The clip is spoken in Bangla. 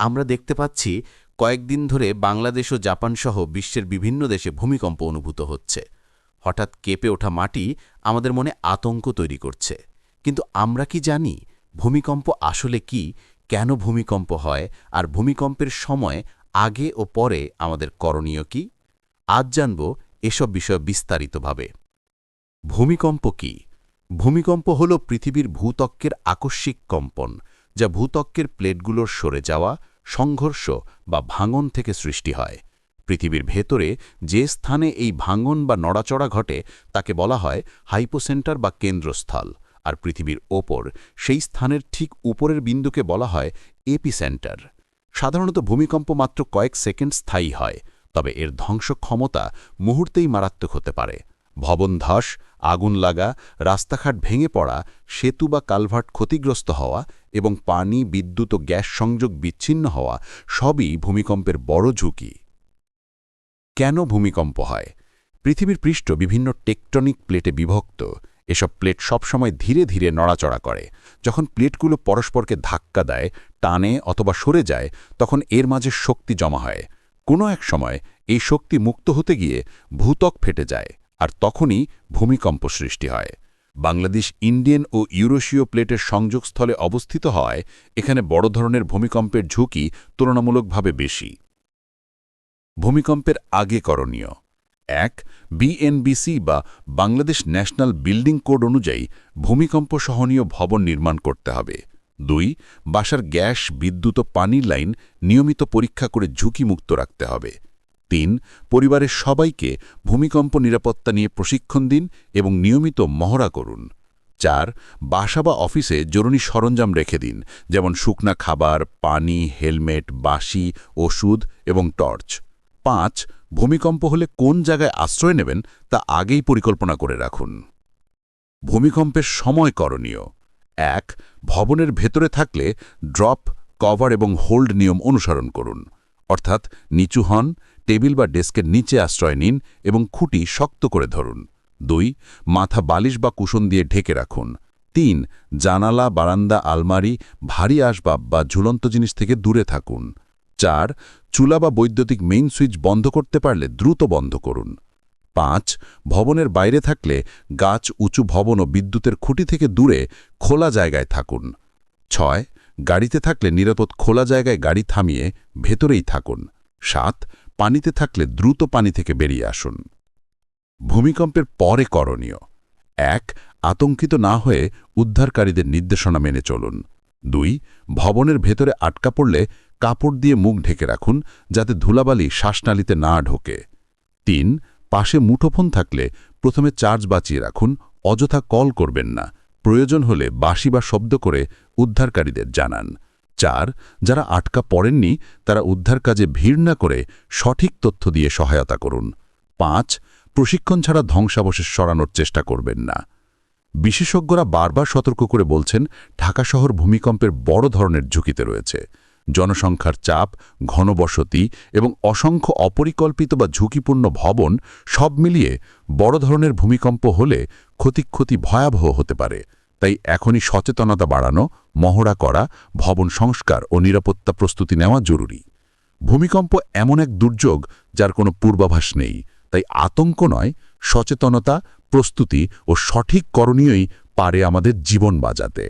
আমরা দেখতে পাচ্ছি কয়েকদিন ধরে বাংলাদেশ ও জাপানসহ বিশ্বের বিভিন্ন দেশে ভূমিকম্প অনুভূত হচ্ছে। হঠাৎ কেঁপে ওঠা মাটি আমাদের মনে আতঙ্ক তৈরি করছে। কিন্তু আমরা কি জানি ভূমিকম্প আসলে কি, কেন ভূমিকম্প হয়, আর ভূমিকম্পের সময় আগে ও পরে আমাদের করণীয় কি? আজ জানব এসব বিষয় বিস্তারিতভাবে। ভূমিকম্প কি? ভূমিকম্প হল পৃথিবীর ভূতক্কের আকস্মিক কম্পন। যা ভূতক্কের প্লেটগুলোর সরে যাওয়া, সংঘর্ষ বা ভাঙন থেকে সৃষ্টি হয়। পৃথিবীর ভেতরে যে স্থানে এই ভাঙন বা নড়াচড়া ঘটে, তাকে বলা হয় হাইপোসেন্টার বা কেন্দ্রস্থল। আর পৃথিবীর ওপর, সেই স্থানের ঠিক উপরের বিন্দুকে বলা হয় এপিসেন্টার। সাধারণত ভূমিকম্প মাত্র কয়েক সেকেন্ড স্থায়ী হয়, তবে এর ধ্বংস ক্ষমতা মুহূর্তেই মারাত্মক হতে পারে। ভবন ধস আগুন লাগা, রাস্তাঘাট ভেঙে পড়া, সেতু বা কালভার্ট ক্ষতিগ্রস্ত হওয়া এবং পানি, বিদ্যুৎ ও গ্যাস সংযোগ বিচ্ছিন্ন হওয়া সবই ভূমিকম্পের বড় ঝুঁকি। কেন ভূমিকম্প হয়? পৃথিবীর পৃষ্ঠ বিভিন্ন টেকটনিক প্লেটে বিভক্ত। এসব প্লেট সবসময় ধীরে ধীরে নড়াচড়া করে। যখন প্লেটগুলো পরস্পরকে ধাক্কা দেয়, টানে অথবা সরে যায়, তখন এর মাঝে শক্তি জমা হয়। কোনো এক সময় এই শক্তি মুক্ত হতে গিয়ে ভূতক ফেটে যায়। আর তখনই ভূমিকম্প সৃষ্টি হয়। বাংলাদেশ ইন্ডিয়ান ও ইউরোশীয় প্লেটের সংযোগস্থলে অবস্থিত হয়, এখানে বড় ধরনের ভূমিকম্পের ঝুঁকি তুলনামূলকভাবে বেশি। ভূমিকম্পের আগে করণীয়। এক বিএনবিসি বা বাংলাদেশ ন্যাশনাল বিল্ডিং কোড অনুযায়ী ভূমিকম্প সহনীয় ভবন নির্মাণ করতে হবে। দুই, বাসার গ্যাস, বিদ্যুৎ ও পানির লাইন নিয়মিত পরীক্ষা করে ঝুঁকিমুক্ত রাখতে হবে। তিন পরিবারের সবাইকে ভূমিকম্প নিরাপত্তা নিয়ে প্রশিক্ষণ দিন এবং নিয়মিত মহড়া করুন। চার, বাসা বা অফিসে জরুরি সরঞ্জাম রেখে দিন, যেমন শুকনা খাবার, পানি, হেলমেট, বাঁশি, ওষুধ এবং টর্চ। পাঁচ, ভূমিকম্প হলে কোন জায়গায় আশ্রয় নেবেন তা আগেই পরিকল্পনা করে রাখুন। ভূমিকম্পের সময় করণীয়। এক, ভবনের ভেতরে থাকলে ড্রপ, কভার এবং হোল্ড নিয়ম অনুসরণ করুন। অর্থাৎ নিচু হন টেবিল বা ডেস্কের নিচে আশ্রয় নিন এবং খুঁটি শক্ত করে ধরুন। দুই, মাথা বালিশ বা কুশন দিয়ে ঢেকে রাখুন। তিন, জানালা, বারান্দা, আলমারি, ভারী আসবাব বা ঝুলন্ত জিনিস থেকে দূরে থাকুন। চার, চুলা বা বৈদ্যুতিক মেইন সুইচ বন্ধ করতে পারলে দ্রুত বন্ধ করুন। পাঁচ, ভবনের বাইরে থাকলে গাছ, উঁচু ভবন ও বিদ্যুতের খুঁটি থেকে দূরে খোলা জায়গায় থাকুন। ছয়, গাড়িতে থাকলে নিরাপদ খোলা জায়গায় গাড়ি থামিয়ে ভেতরেই থাকুন। সাত পানিতে থাকলে দ্রুত পানি থেকে বেরিয়ে আসুন। ভূমিকম্পের পরে করণীয়। এক, আতঙ্কিত না হয়ে উদ্ধারকারীদের নির্দেশনা মেনে চলুন। দুই, ভবনের ভেতরে আটকা পড়লে কাপড় দিয়ে মুখ ঢেকে রাখুন যাতে ধুলাবালি শ্বাসনালীতে না ঢোকে। তিন, পাশে মুঠোফোন থাকলে প্রথমে চার্জ বাঁচিয়ে রাখুন, অযথা কল করবেন না। প্রয়োজন হলে বাসি বা শব্দ করে উদ্ধারকারীদের জানান। চার, যারা আটকা পড়েননি, তারা উদ্ধার কাজে ভিড় না করে সঠিক তথ্য দিয়ে সহায়তা করুন। পাঁচ, প্রশিক্ষণ ছাড়া ধ্বংসাবশেষ সরানোর চেষ্টা করবেন না। বিশেষজ্ঞরা বারবার সতর্ক করে বলছেন, ঢাকা শহর ভূমিকম্পের বড় ধরনের ঝুঁকিতে রয়েছে। জনসংখ্যার চাপ, ঘনবসতি এবং অসংখ্য অপরিকল্পিত বা ঝুঁকিপূর্ণ ভবন সব মিলিয়ে বড় ধরনের ভূমিকম্প হলে ক্ষতিক্ষতি ভয়াবহ হতে পারে। তাই এখনই সচেতনতা বাড়ানো, মহড়া করা, ভবন সংস্কার ও নিরাপত্তা প্রস্তুতি নেওয়া জরুরি। ভূমিকম্প এমন এক দুর্যোগ যার কোনো পূর্বাভাস নেই, তাই আতঙ্ক নয়, সচেতনতা, প্রস্তুতি ও সঠিক করণীয়ই পারে আমাদের জীবন বাজাতে